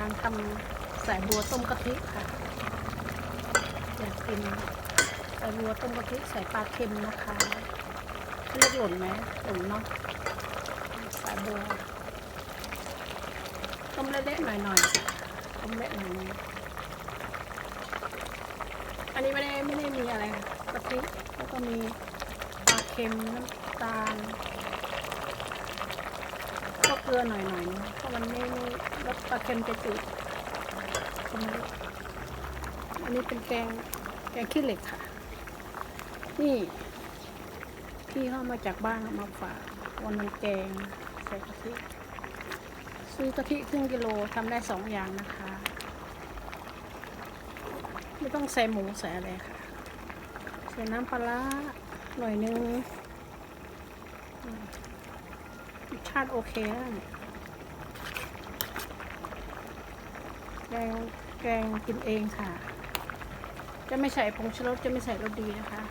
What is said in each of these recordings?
นางทำสายบัวต้มกะทิค่ะอยากกินสายบัวต้มกะทิใส่ปลาเค็มนะคะเขาเรียกหล่นไหมหล่นเนาะสายบัวต้มเละๆหน่อยๆค่ะต้มเละหน่อยอันนี้ไม่ได้ไม่ได้มีอะไรค่ะกะทิแล้วก็มีปลาเค็มน้ำตาลก็เกลือหน่อยหน่อยๆนะเพราะมัน ปลาเค็มจะจืดใช่อันนี้เป็นแกงแกงขี้เหล็กค่ะ นี่ พี่เข้ามาจากบ้านเอามาฝากวันมันแกงใส่กะทิซื้อกะทิครึ่งกิโลทำได้สองอย่างนะคะ ไม่ต้องใส่หมูใส่อะไรค่ะ ใส่น้ำปลาร้าหน่อยนึงรสชาติโอเคแล้วเนี่ย แกงแกงกินเองค่ะ จะไม่ใส่ผงชูรสจะไม่ใส่รสดีนะคะ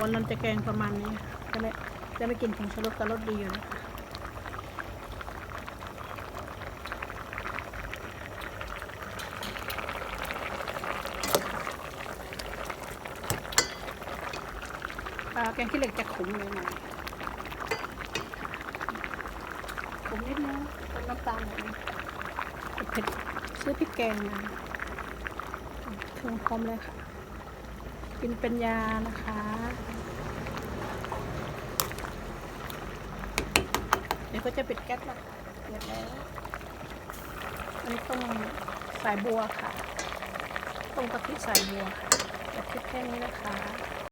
วันนั้นจะแกงประมาณนี้จะไม่จะไม่กินผงชูรสกับรสดีอยู่นะคะแกงขี้เหล็กจะขมหน่อยๆขม นิดนึงต้นน้ำตาลหน่อยเผ็ดซื้อพริกแกงมาเครื่องพร้อมเลยค่ะ กินเป็นยานะคะเดี๋ยวก็จะปิดแก๊สล้วเดือดแล้วอันนี้ต้มสายบัวค่ะต้มกะทิสายบัวค่ะจะคิดแค่นี้นะคะ